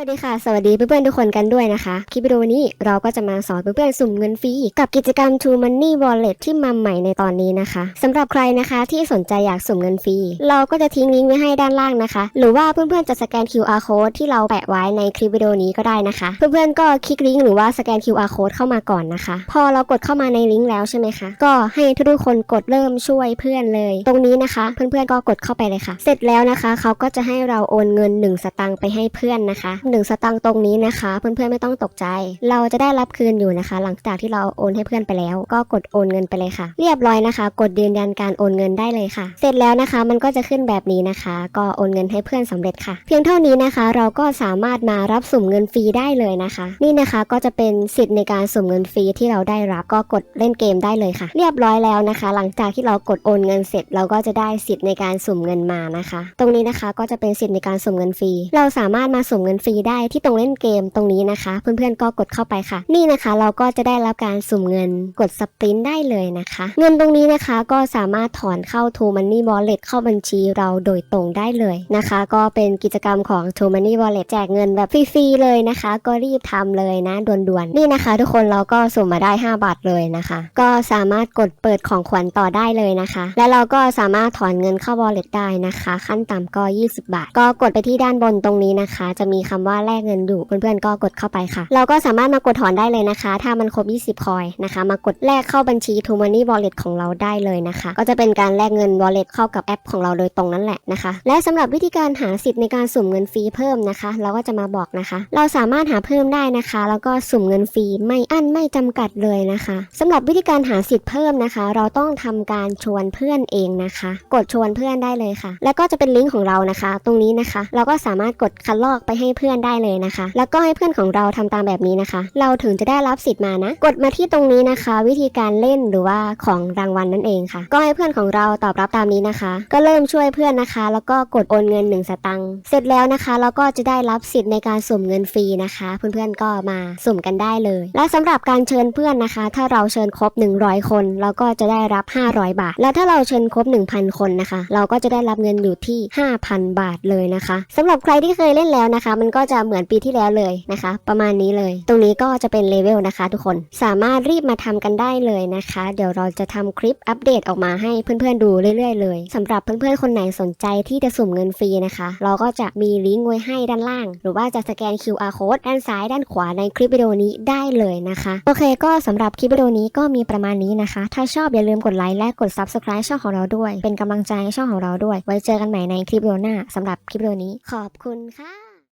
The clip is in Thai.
วัสดีค่ะ สวัสดีเพื่อนๆทุกคนกันด้วยนะคะ คลิปวิดีโอนี้เราก็จะมาสอนเพื่อนๆสุ่มเงินฟรีกับกิจกรรม True Money Wallet ที่มาใหม่ในตอนนี้นะคะสำหรับใครนะคะที่สนใจอยากสุ่มเงินฟรีเราก็จะทิ้งลิงก์ไว้ให้ด้านล่างนะคะ หรือว่าเพื่อนๆจะสแกน QR code ที่เราแปะไว้ในคลิปวิดีโอนี้ก็ได้นะคะ เพื่อนๆก็คลิกลิงก์หรือว่าสแกน QR code เข้ามาก่อนนะคะ พอเรากดเข้ามาในลิงก์แล้วใช่ไหมคะก็ให้ทุกๆคนกดเริ่มช่วยเพื่อนเลย ตรงนี้นะคะ เพื่อนๆก็กดเข้าไปเลยค่ะ เสร็จแล้วนะคะเขาก็จะให้เราโอนเงิน 1 สตังค์ไปให้เพื่อนนะคะ1 สตังค์ตรงนี้นะคะ เพื่อนๆไม่ต้องตกใจ เราจะได้รับคืนอยู่นะคะ หลังจากที่เราโอนให้เพื่อนไปแล้ว ก็กดโอนเงินไปเลยค่ะ เรียบร้อยนะคะ กดยืนยันการโอนเงินได้เลยค่ะ เสร็จแล้วนะคะมันก็จะขึ้นแบบนี้นะคะ ก็โอนเงินให้เพื่อนสำเร็จค่ะ เพียงเท่านี้นะคะ เราก็สามารถมารับสุ่มเงินฟรีได้เลยนะคะ นี่นะคะก็จะเป็นสิทธิ์ในการสุ่มเงินฟรีที่เราได้รับก็กดเล่นเกมได้เลยค่ะ เรียบร้อยแล้วนะคะ หลังจากที่เรากดโอนเงินเสร็จเราก็จะได้สิทธิ์ในการสุ่มเงินมานะคะ ตรงนี้นะคะก็จะเป็นสิทธิ์ในการสุ่มเงินฟรีเราสามารถมาสุ่มเงินฟรีได้ที่ตรงเล่นเกมตรงนี้นะคะ เพื่อนๆก็กดเข้าไปค่ะ นี่นะคะเราก็จะได้รับการสุ่มเงินกดสปรินต์ได้เลยนะคะ เงินตรงนี้นะคะก็สามารถถอนเข้า True Money Wallet เข้าบัญชีเราโดยตรงได้เลยนะคะ ก็เป็นกิจกรรมของ True Money Wallet แจกเงินแบบฟรีๆเลยนะคะ ก็รีบทำเลยนะด่วนๆ นี่นะคะ ทุกคนเราก็สุ่มมาได้ 5 บาทเลยนะคะ ก็สามารถกดเปิดของขวัญต่อได้เลยนะคะ และเราก็สามารถถอนเงินเข้า Wallet ได้นะคะ ขั้นต่ำก็ 20 บาท ก็กดไปที่ด้านบนตรงนี้นะคะ จะมีคำว่าแลกเงินอยู่เพื่อนๆก็กดเข้าไปค่ะ เราก็สามารถมากดถอนได้เลยนะคะ ถ้ามันครบ 20 คอยนะคะ มากดแลกเข้าบัญชี t o Money Wallet ของเราได้เลยนะคะ ก็จะเป็นการแลกเงิน Wallet เข้ากับแอปของเราโดยตรงนั่นแหละนะคะ และสำหรับวิธีการหาสิทธิ์ในการสุ่มเงินฟรีเพิ่มนะคะ เราก็จะมาบอกนะคะ เราสามารถหาเพิ่มได้นะคะ แล้วก็สุ่มเงินฟรีไม่อั้นไม่จำกัดเลยนะคะสำหรับวิธีการหาสิทธิ์เพิ่มนะคะ เราต้องทำการชวนเพื่อนเองนะคะ กดชวนเพื่อนได้เลยค่ะ แล้วก็จะเป็นลิงก์ของเรานะคะ ตรงนี้นะคะ เราก็สามารถกดคัดลอกไปให้เพื่อนได้เลยนะคะ แล้วก็ให้เพื่อนของเราทำตามแบบนี้นะคะ เราถึงจะได้รับสิทธิ์มานะ กดมาที่ตรงนี้นะคะ วิธีการเล่นหรือว่าของรางวัลนั่นเองค่ะ ก็ให้เพื่อนของเราตอบรับตามนี้นะคะ ก็เริ่มช่วยเพื่อนนะคะ แล้วก็กดโอนเงิน1สตังค์เสร็จแล้วนะคะเราก็จะได้รับสิทธิ์ในการสุ่มเงินฟรีนะคะ เพื่อนๆก็มาสุ่มกันได้เลย และสำหรับการเชิญเพื่อนนะคะ ถ้าเราเชิญครบ 100 คน เราก็จะได้รับ 500 บาท และถ้าเราเชิญครบ 1,000 คนนะคะ เราก็จะได้รับเงินอยู่ที่ 5,000 บาทเลยนะคะสำหรับใครที่เคยเล่นแล้วนะคะ มันก็็จะเหมือนปีที่แล้วเลยนะคะ ประมาณนี้เลย ตรงนี้ก็จะเป็นเลเวลนะคะ ทุกคนสามารถรีบมาทำกันได้เลยนะคะ เดี๋ยวเราจะทำคลิปอัปเดตออกมาให้เพื่อนๆดูเรื่อยๆเลยสำหรับเพื่อนๆคนไหนสนใจที่จะสุ่มเงินฟรีนะคะ เราก็จะมีลิงก์ไว้ให้ด้านล่าง หรือว่าจะสแกน QR code ด้านซ้ายด้านขวาในคลิปวิดีโอนี้ได้เลยนะคะ โอเค ก็สำหรับคลิปวิดีโอนี้ก็มีประมาณนี้นะคะ ถ้าชอบอย่าลืมกดไลค์และกด Subscribe ช่องของเราด้วย เป็นกำลังใจให้ช่องของเราด้วย ไว้เจอกันใหม่ในคลิปวิดีโอหน้าสำหรับคลิปวิดีโอนี้ ขอบคุณค่ะ